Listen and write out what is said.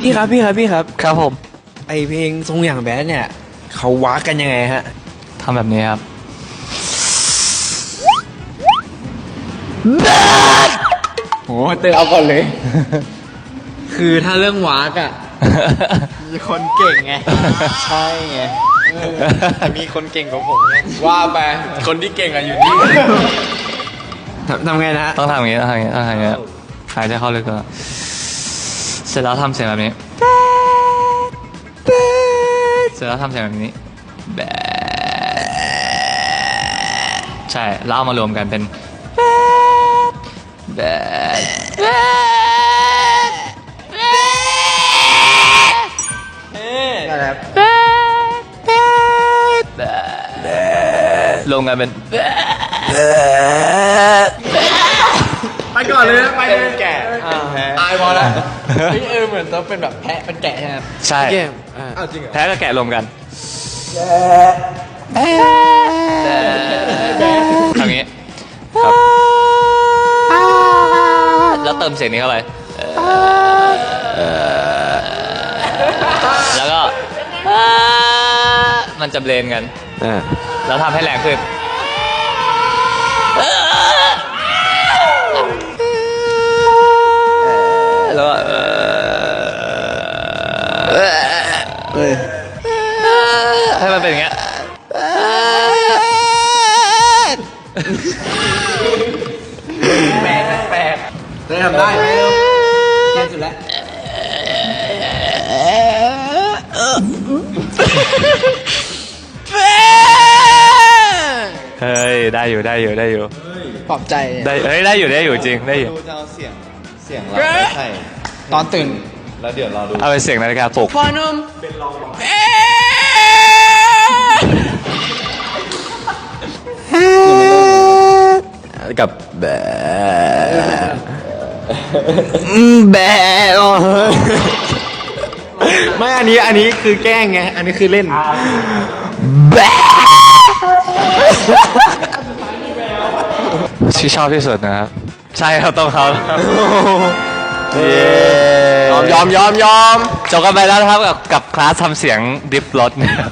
พี่ครับพี่ครับพี่ครับ ครับผม ไอเพลงทรงอย่างแบดเนี่ย เขาว้ากันยังไงฮะ ทำแบบนี้ครับโอ้เตอเอาก่อนเลย คือถ้าเรื่องวากอะมีคนเก่งไง ใช่ไงแต่มีคนเก่งกว่าผมไงว่าไป คนที่เก่งอะอยู่นี่ทำทำไงนะฮะ ต้องทำอย่างนี้ต้องทำอย่างนี้ต้องทำอย่างนี้หายใจเข้าลึกก่อน เสร็จแล้วทำเสียงแบบนี้เสร็จแล้วทำเสียงแบบนี้แบะใช่แล้วเอามารวมกันเป็นแบะแบะนั่นแหละแบะแบรวมกันเป็น ไปก่อนเลยนะไปเลย แก่อายพอแล้วพี่เออเหมือนต้องเป็นแบบแพะเป็นแกะใช่ไหมใช่ เกมอ้าวจริงเหรอแพ้กับแกะรวมกันทำอย่างนี้ครับแล้วเติมเสียงนี้เข้าไปแล้วก็มันจะเบลนกัน อ่า แล้วทำให้แรงขึ้น แปลกแปลกได้ทำได้เร็วเก่งสุดแล้วเฮ้ยได้อยู่ได้อยู่ได้อยู่ ปลอบใจได้เฮ้ยได้อยู่ได้อยู่จริงได้อยู่ ดูจะเอาเสียง เสียงเราไปใส่ตอนตื่น แล้วเดี๋ยวรอดู เอาเป็นเสียงนาฬิกาปลุก พอนุ่ม กับแบแบะไม่อันนี้อันนี้คือแกล้งไง อันนี้คือเล่นที่ชอบที่สุดนะครับ ใช่ครับต้องเขาครับเย้ยอมยอมยอมยอม จบกันไปแล้วนะครับกับกับคลาสทำเสียงดิฟรถนะครับ